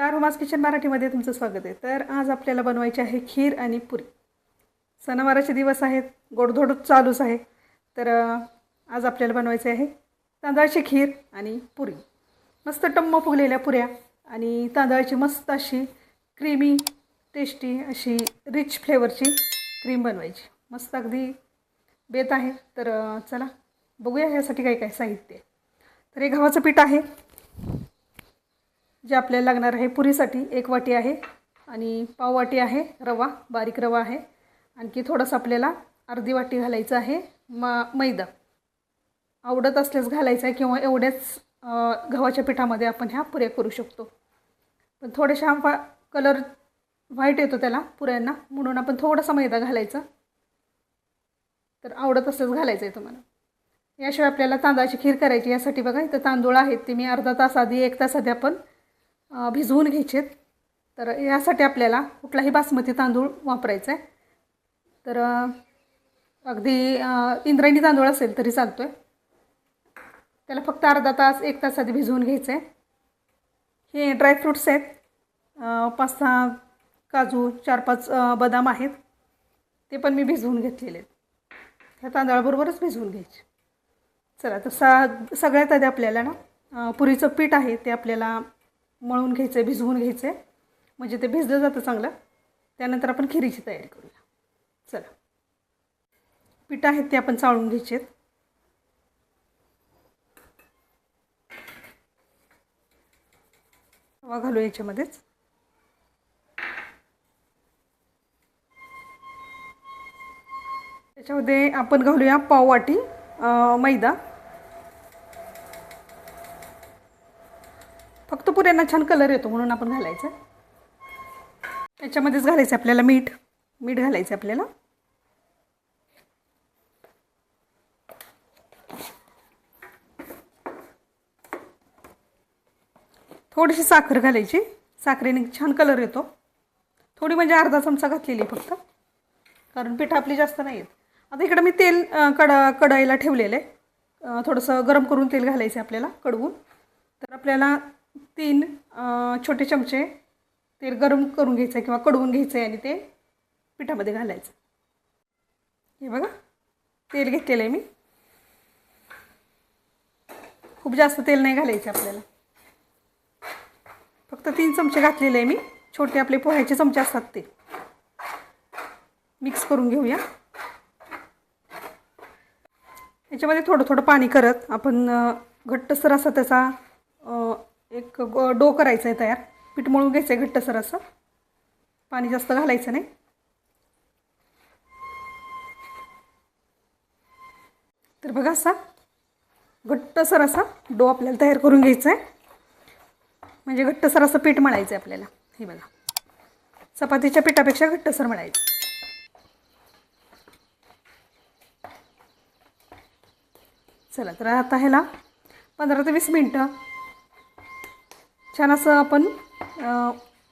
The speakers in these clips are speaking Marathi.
नमस्कार हुमास किचन मराठीमध्ये तुमचं स्वागत आहे. तर आज आपल्याला बनवायची आहे खीर आणि पुरी. सणावाराचे दिवस आहेत गोडधोड चालूच आहे. तर आज आपल्याला बनवायचे आहे तांदळाची खीर आणि पुरी. मस्त टम्म फुगलेल्या पुऱ्या आणि तांदळाची मस्त अशी क्रीमी टेस्टी अशी रिच फ्लेवरची क्रीम बनवायची. मस्त अगदी बेत आहे. तर चला बघूया ह्यासाठी काही काय साहित्य तर हे गव्हाचं पीठ आहे. जे आपल्याला लागणार आहे पुरीसाठी एक वाटी आहे आणि पाव वाटी आहे रवा बारीक रवा आहे. आणखी थोडंसं आपल्याला अर्धी वाटी घालायचं आहे म मैदा. आवडत असल्यास घालायचं आहे किंवा एवढ्याच गव्हाच्या पिठामध्ये आपण ह्या पुऱ्या करू शकतो. पण थोड्याशा फा कलर व्हाईट येतो त्याला पुऱ्यांना. म्हणून आपण थोडासा मैदा घालायचा. तर आवडत असल्यास घालायचं आहे तुम्हाला. याशिवाय आपल्याला तांदळाची खीर करायची यासाठी बघा इथं तांदूळ आहेत ते मी अर्धा तास आधी एक तास आधी आपण भिजवून घ्यायचेत. तर यासाठी आपल्याला कुठलाही बासमती तांदूळ वापरायचा आहे तर अगदी इंद्रायणी तांदूळ असेल तरी चालतो आहे त्याला फक्त अर्धा तास एक तास आधी भिजवून घ्यायचं आहे हे ड्रायफ्रूट्स आहेत. पाच सहा काजू चार पाच बदाम आहेत. ते पण मी भिजवून घेतलेले आहेत. ह्या तांदळाबरोबरच भिजवून घ्यायचे. चला तर सा सगळ्यात आधी आपल्याला ना पुरीचं पीठ आहे ते आपल्याला मळून घ्यायचं आहे भिजवून घ्यायचं आहे म्हणजे ते भिजलं जातं चांगलं. त्यानंतर आपण खिरीची तयारी करूया. चला. पीठ आहेत ते आपण चाळून घ्यायचे आहेत रवा घालू याच्यामध्येच. त्याच्यामध्ये आपण घालूया पाववाटी वाटी मैदा. फक्त पुऱ्यांना छान कलर येतो म्हणून आपण घालायचं. त्याच्यामध्येच घालायचं आपल्याला मीठ. मीठ घालायचं आपल्याला. थोडीशी साखर घालायची. साखरेने छान कलर येतो. थोडी म्हणजे अर्धा चमचा घातलेली फक्त. कारण पिठं आपली जास्त नाही आहेत आता इकडं मी तेल कडा कढाईला ठेवलेलं आहे. थोडंसं गरम करून तेल घालायचं आहे आपल्याला कडवून. तर आपल्याला तीन छोटे चमचे तेल गरम करून घ्यायचं आहे किंवा कडवून घ्यायचं आहे आणि ते पिठामध्ये घालायचं. हे बघा तेल घेतलेलं आहे मी. खूप जास्त तेल नाही घालायचं आपल्याला. फक्त तीन चमचे घातलेले आहे मी. छोटे आपले पोह्याचे चमचे असतात ते. मिक्स करून घेऊया. याच्यामध्ये थोडं थोडं पाणी करत आपण घट्टसर असा त्याचा एक गो- डो करायचा आहे तयार. पीठ मळून घ्यायचं आहे घट्टसर असं. पाणी जास्त घालायचं नाही. तर बघा असा घट्टसर असा डो आपल्याला तयार करून घ्यायचा आहे म्हणजे घट्टसर असं पीठ मळायचं आहे आपल्याला. हे बघा. चपातीच्या पिठापेक्षा घट्टसर मळायचं. चला तर आता ह्याला पंधरा ते वीस मिनटं छान असं आपण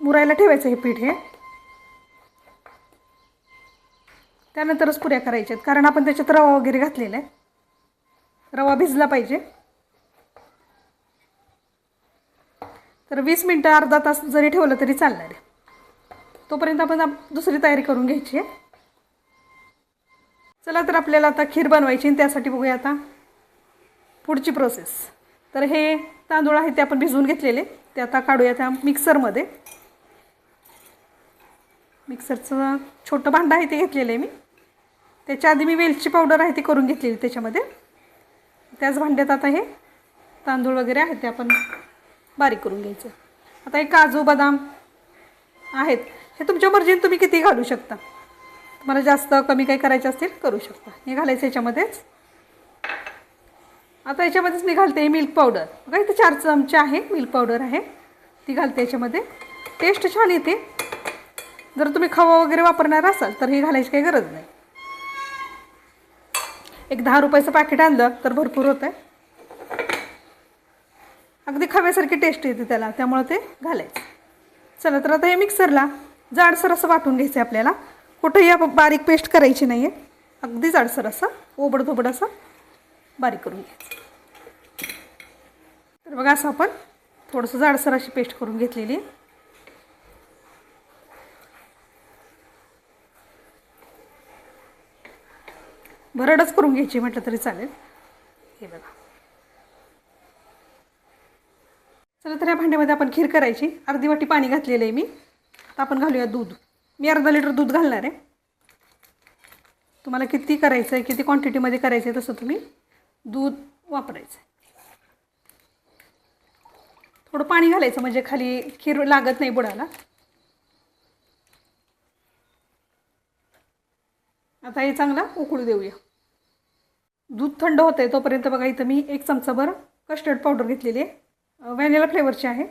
मुरायला ठेवायचं हे पीठ हे. त्यानंतरच पुऱ्या करायच्या आहेत कारण आपण त्याच्यात रवा वगैरे घातलेला आहे. रवा भिजला पाहिजे. तर वीस मिनटं अर्धा तास जरी ठेवलं तरी चालणार आहे. तोपर्यंत आपण दुसरी तयारी करून घ्यायची आहे. चला तर आपल्याला आता खीर बनवायची आणि त्यासाठी बघूया आता पुढची प्रोसेस तर हे तांदूळ आहेत ते आपण भिजवून घेतलेले. ते आता काढूया त्या मिक्सरमध्ये. मिक्सरचं छोटं भांडं आहे ते घेतलेलं आहे मी. त्याच्या आधी मी वेलची पावडर आहे ती करून घेतलेली त्याच्यामध्ये. त्याच भांड्यात आता हे तांदूळ वगैरे आहेत ते आपण बारीक करून घ्यायचं. आता हे काजू बदाम आहेत. हे तुमच्या मर्जीने तुम्ही किती घालू शकता. तुम्हाला जास्त कमी काही करायचे असतील करू शकता. हे घालायचं याच्यामध्येच. आता याच्यामध्येच मी घालते मिल्क पावडर. बघा इथे चार चमचे आहे मिल्क पावडर आहे. ती घालते याच्यामध्ये. टेस्ट छान येते. जर तुम्ही खवा वगैरे वापरणार असाल तर हे घालायची काही गरज नाही. एक दहा रुपयाचं पॅकेट आणलं तर भरपूर होतं आहे अगदी खव्यासारखी टेस्ट येते त्याला त्यामुळं ते घालायचं. चला तर आता हे मिक्सरला जाडसर असं वाटून घ्यायचं आहे आपल्याला. कुठंही बारीक पेस्ट करायची नाही आहे अगदी जाडसर असं ओबड धोबड असं. बारीक करून घ्यायचं. तर बघा असं आपण थोडंसं जाडसर अशी पेस्ट करून घेतलेली. भरडच करून घ्यायची म्हटलं तरी चालेल. हे बघा. चला तर या भांड्यामध्ये आपण खीर करायची. अर्धी वाटी पाणी घातलेलं आहे मी. आता आपण घालूया दूध. मी अर्धा लिटर दूध घालणार आहे. तुम्हाला किती करायचं आहे किती क्वांटिटीमध्ये करायचं आहे तसं तुम्ही दूध वापरायचं. थोडं पाणी घालायचं म्हणजे खाली खीर लागत नाही बुडाला. आता हे चांगला उकळू देऊया. दूध थंड होतं आहे तोपर्यंत बघा इथं मी एक चमचाभर कस्टर्ड पावडर घेतलेली आहे. व्हॅनिला फ्लेवरची आहे.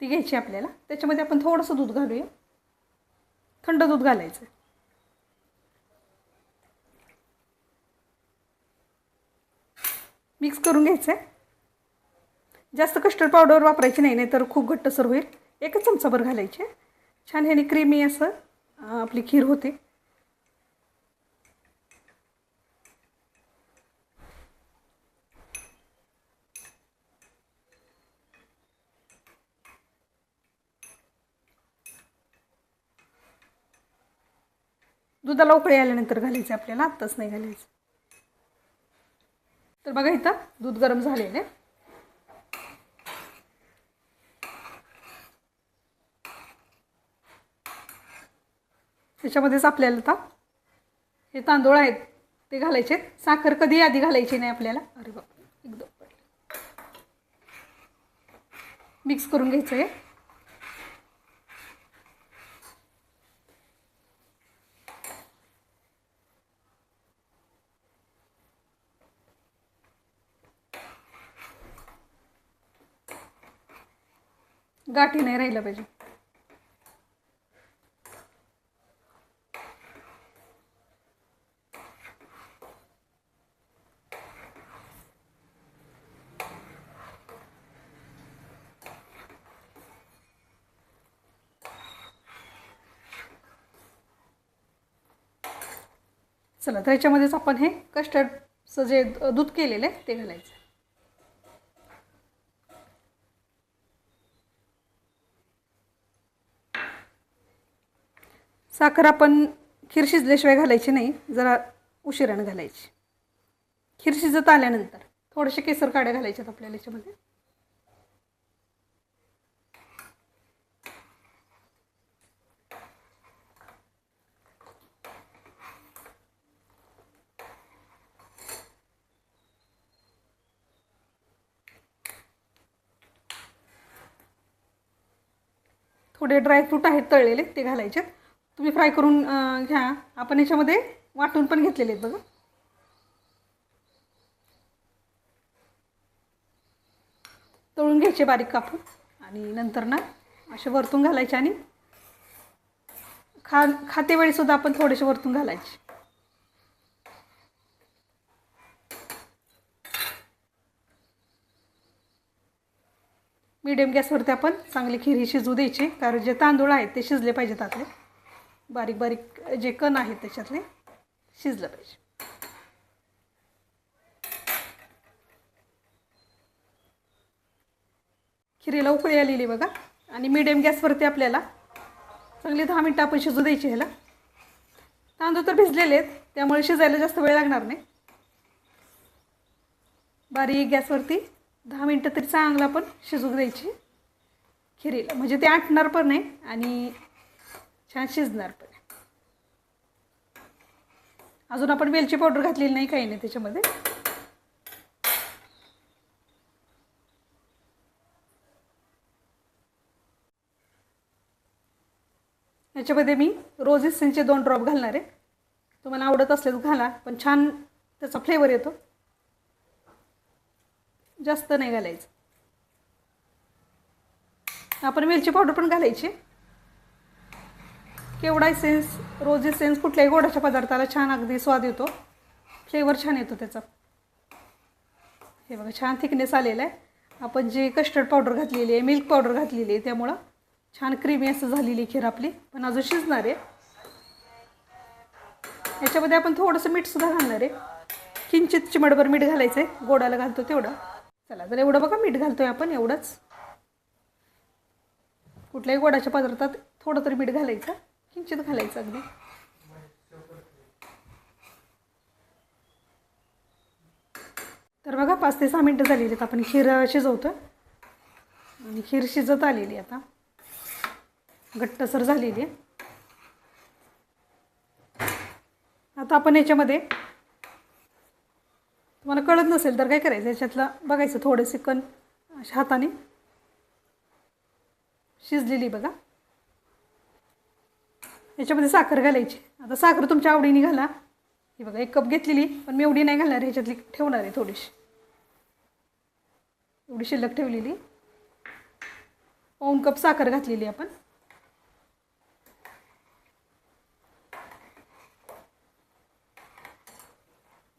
ती घ्यायची आपल्याला. त्याच्यामध्ये आपण थोडंसं दूध घालूया. थंड दूध घालायचं. मिक्स करून घ्यायचं आहे. जास्त कस्टर्ड पावडर वापरायची नाही नाही तर खूप घट्टसर होईल. एकच चमचाभर घालायचे. छान ह्याने क्रीमी असं आपली खीर होते. दुधाला उकळी आल्यानंतर घालायचं आपल्याला आत्ताच नाही घालायचं. तर बघा इथं दूध गरम झालेलं आहे त्याच्यामध्येच आपल्याला आता हे तांदूळ आहेत ते घालायचे साखर कधी आधी घालायची नाही आपल्याला. अरे बाप एकदम मिक्स करून घ्यायचं आहे गाठी नाही राहिलं पाहिजे. चला तर याच्यामध्येच आपण हे कस्टर्डचं जे दूध केलेलं आहे ते घालायचं. साखर आपण खीर शिजल्याशिवाय घालायची नाही जरा उशिरानं घालायची. खीर शिजत आल्यानंतर थोडेसे केसर काड्या घालायच्यात आपल्याला याच्यामध्ये. थोडे ड्रायफ्रूट आहेत तळलेले ते घालायचे तुम्ही फ्राय करून घ्या. आपण याच्यामध्ये वाटून पण घेतलेले आहेत बघा. तळून घ्यायचे बारीक कापून आणि नंतर ना असे वरतून घालायचे आणि खा खातेवेळीसुद्धा आपण थोडेसे वरतून घालायचे. मीडियम गॅसवरती आपण चांगली खीर ही द्यायची. कारण जे तांदूळ आहेत ते शिजले पाहिजेत आतले. बारीक बारीक जे कण आहेत त्याच्यातले शिजलं पाहिजे. खिरीला उकळी आलेली बघा. आणि मिडियम गॅसवरती आपल्याला चांगली दहा मिनटं आपण शिजू द्यायची ह्याला. तांदूळ तर भिजलेले आहेत त्यामुळे शिजायला जास्त वेळ लागणार नाही. बारीक गॅसवरती दहा मिनटं तरी चांगला आपण शिजू द्यायची. खिरीला. म्हणजे ते आटणार पण नाही आणि छान शिजणार पण अजून आपण वेलची पावडर घातलेली नाही काही नाही त्याच्यामध्ये. याच्यामध्ये मी रोज इसेनचे दोन ड्रॉप घालणार आहे. तुम्हाला आवडत असल्यास घाला पण छान त्याचा फ्लेवर येतो. जास्त नाही घालायचं. आपण वेलची पावडर पण घालायची. केवढाही सेन्स रोजी सेन्स कुठल्याही गोडाच्या पदार्थाला छान अगदी स्वाद येतो. फ्लेवर छान येतो त्याचा. हे बघा छान थिकनेस आलेला आहे. आपण जे कस्टर्ड पावडर घातलेली आहे मिल्क पावडर घातलेली आहे त्यामुळं छान क्रीमी असं झालेली खीर आपली. पण अजून शिजणार आहे. याच्यामध्ये आपण थोडंसं मीठसुद्धा घालणार आहे. किंचित चिमडभर मीठ घालायचं आहे गोडाला घालतो तेवढं. चला तर एवढं बघा मीठ घालतोय आपण एवढंच. कुठल्याही गोडाच्या पदार्थात थोडं तरी मीठ घालायचं. किंचित घालायचं अगदी. तर बघा पाच ते सहा मिनटं झालेली आहेत. आपण खीर शिजवतो आणि खीर शिजत आलेली आता. घट्टसर झालेली आहे. आता आपण याच्यामध्ये तुम्हाला कळत नसेल तर काय करायचं? याच्यातलं बघायचं थोडेसे कण अशा हाताने. शिजलेली बघा. याच्यामध्ये साखर घालायची. आता साखर तुमच्या आवडीने घाला. ही बघा एक कप घेतलेली पण मी एवढी नाही घालणार ह्याच्यातली ठेवणार आहे थोडीशी. एवढी शिल्लक ठेवलेली. पाऊन कप साखर घातलेली आपण.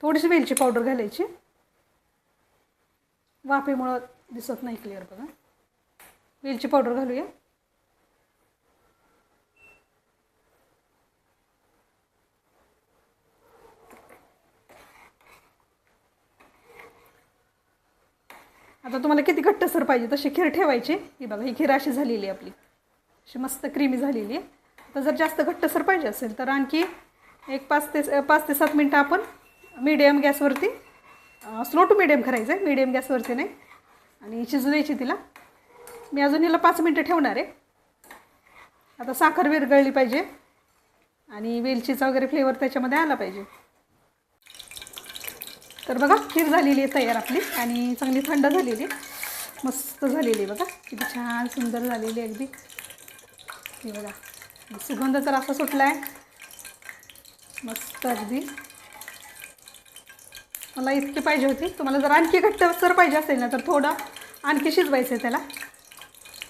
थोडीशी वेलची पावडर घालायची. वाफेमुळं दिसत नाही क्लिअर बघा. वेलची पावडर घालूया. आता तुम्हाला किती घट्टसर पाहिजे तशी खीर ठेवायची. ही बघा ही खीर अशी झालेली आहे आपली. अशी मस्त क्रीमी झालेली आहे. आता जर जास्त घट्टसर पाहिजे असेल तर आणखी एक पाच ते पाच ते सात मिनटं आपण मीडियम गॅसवरती स्लो टू मिडियम करायचं आहे मीडियम गॅसवरती नाही. आणि शिजू द्यायची तिला. मी अजून हिला पाच मिनटं ठेवणार आहे. आता साखर विरघळली पाहिजे. आणि वेलचीचा वगैरे फ्लेवर त्याच्यामध्ये आला पाहिजे. तर बघा खीर झालेली आहे तयार आपली आणि चांगली थंड झालेली आहे. मस्त झालेली आहे बघा किती छान सुंदर झालेली आहे अगदी. हे बघा सुगंध तर असा सुटला आहे मस्त अगदी. मला इतकी पाहिजे होती. तुम्हाला जर आणखी घट्ट जर पाहिजे असेल ना तर थोडं आणखी शिजवायचं आहे त्याला.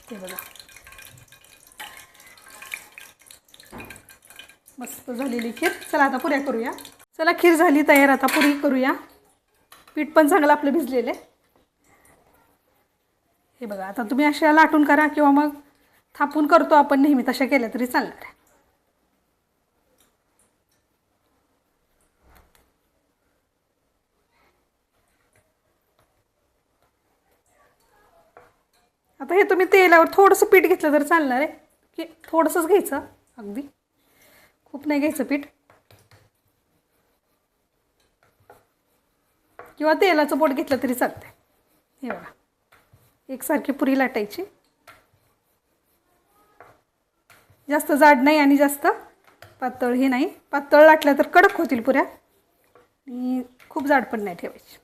ते बघा. मस्त झालेली खीर. चला आता पुऱ्या करूया. चला खीर झाली तयार. आता पुरी करूया. पीठ पण चांगलं आपलं भिजलेलं आहे. हे बघा आता तुम्ही अशा लाटून करा किंवा मग थापून करतो आपण नेहमी तशा केल्या तरी चालणार आहे. आता हे तुम्ही तेलावर थोडंसं पीठ घेतलं तर चालणार आहे. की थोडंसंच घ्यायचं अगदी. खूप नाही घ्यायचं पीठ. किंवा तेलाचं पोट घेतलं तरी चालतंय. हे बघा. एकसारखी पुरी लाटायची. जास्त जाड नाही आणि जास्त पातळ हे नाही. पातळ लाटल्या तर कडक होतील पुऱ्या. आणि खूप जाड पण नाही ठेवायची.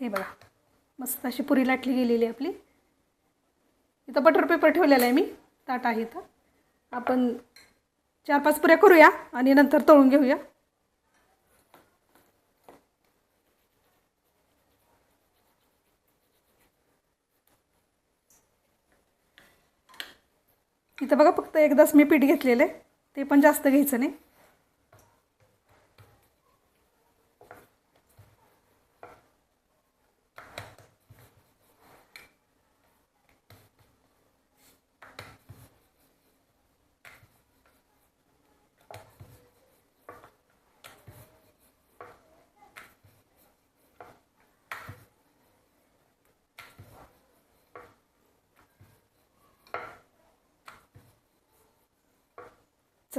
हे बघा. मस्त अशी पुरी लाटली गेलेली आहे आपली. इथं बटर पेपर ठेवलेला आहे मी. ताट आहे इथं. आपण चार पाच पुऱ्या करूया आणि नंतर तळून घेऊया. इथं बघा फक्त एकदाच मी पीठ घेतलेलं आहे. ते पण जास्त घ्यायचं नाही.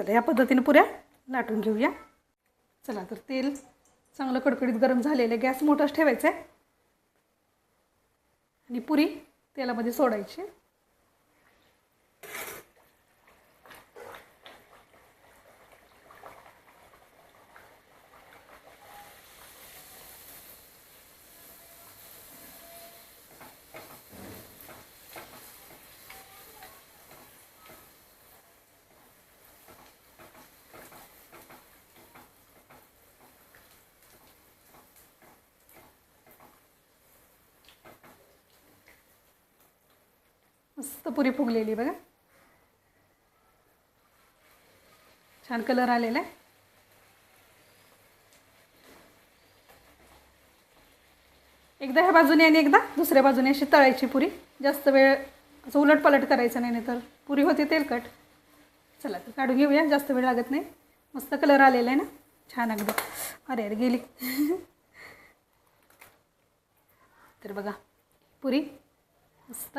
चला या पद्धतीने पुऱ्या लाटून घेऊया. चला तर तेल चांगलं कडकडीत गरम झालेलं आहे. गॅस मोठाच ठेवायचा आहे. आणि पुरी तेलामध्ये सोडायची. मस्त पुरी फुगलेली बघा. छान कलर आलेला आहे. एकदा ह्या बाजूने आणि एकदा दुसऱ्या बाजूने अशी तळायची पुरी. जास्त वेळ असं उलट पलट करायचं नाही तर पुरी होते तेलकट. चला तर काढून घेऊया जास्त वेळ लागत नाही. मस्त कलर आलेला आहे ना? छान अगदी. अरे अरे गेली. तर बघा पुरी. मस्त.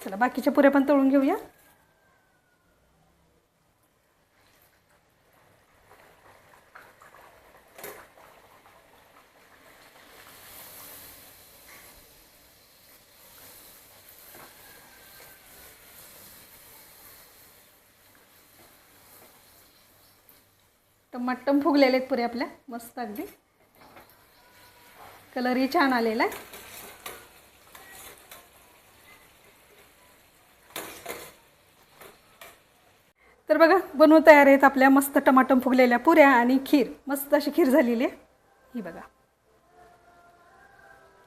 चला बाकीच्या पुऱ्या पण तळून घेऊया. मट्टम फुगलेले आहेत पुरे आपल्या मस्त अगदी. कलरही छान आलेला आहे. तर बघा बनवून तयार आहेत आपल्या मस्त टमाटम फुगलेल्या पुऱ्या आणि खीर. मस्त अशी खीर झालेली आहे. ही बघा.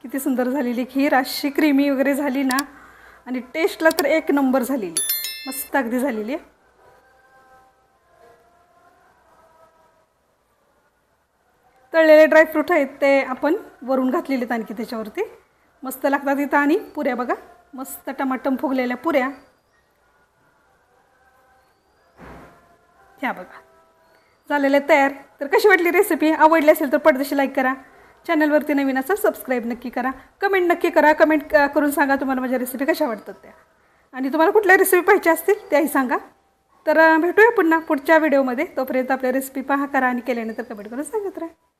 किती सुंदर झालेली खीर. अशी क्रीमी वगैरे झाली ना आणि टेस्टला तर एक नंबर झालेली. मस्त अगदी झालेली आहे. तळलेले ड्रायफ्रूट आहेत ते आपण वरून घातलेले आहेत आणखी त्याच्यावरती. मस्त लागतात इथं आणि पुऱ्या बघा. मस्त टमाटम फुगलेल्या पुऱ्या. ह्या बघा. झालेलं तयार. तर कशी वाटली रेसिपी आवडली असेल तर पडदेशी लाईक करा. चॅनलवरती नवीन असं सबस्क्राईब नक्की करा. कमेंट नक्की करा. कमेंट करून सांगा तुम्हाला माझ्या रेसिपी कशा वाटतात त्या. आणि तुम्हाला कुठल्या रेसिपी पाहिजे असतील त्याही सांगा. तर भेटूया पुन्हा पुढच्या व्हिडिओमध्ये तोपर्यंत आपल्या रेसिपी पहा करा आणि केल्यानंतर कमेंट करून सांगत राहा.